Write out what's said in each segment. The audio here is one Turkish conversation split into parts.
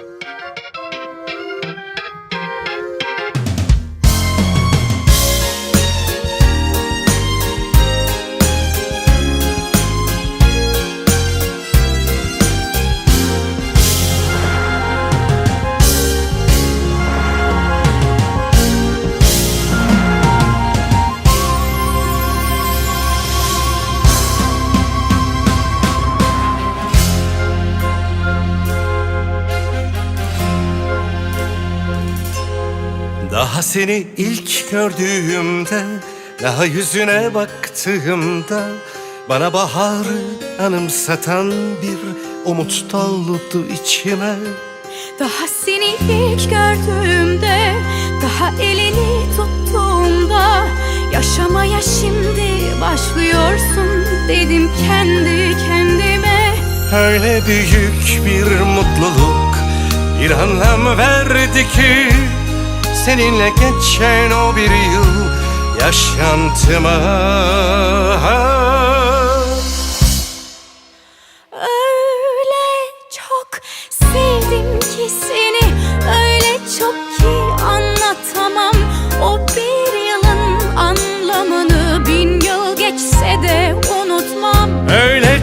Música Daha seni ilk gördüğümde Daha yüzüne baktığımda Bana baharı anımsatan bir umut doldu içime. Daha seni ilk gördüğümde Daha elini tuttuğumda Yaşamaya şimdi başlıyorsun Dedim kendi kendime. Öyle büyük bir mutluluk Bir anlam verdi ki Seninle geçen o bir yıl Yaşantıma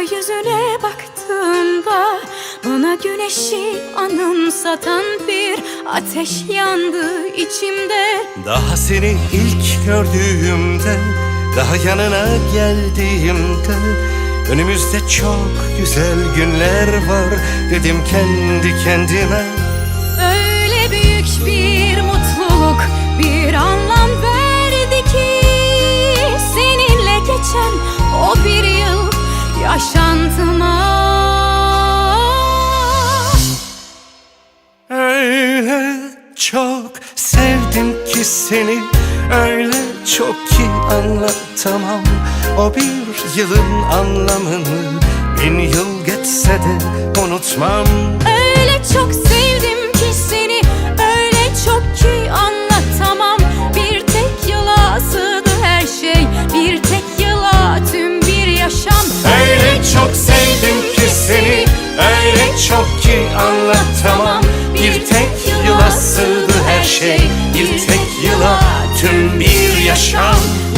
yüzüne baktığımda Bana güneşi anımsatan bir ateş yandı içimde. Daha seni ilk gördüğümde Daha yanına geldiğimde Önümüzde çok güzel günler var. Dedim kendi kendime sevdim ki seni Öyle çok ki anlatamam. O bir yılın anlamını Bin yıl geçse de unutmam Come.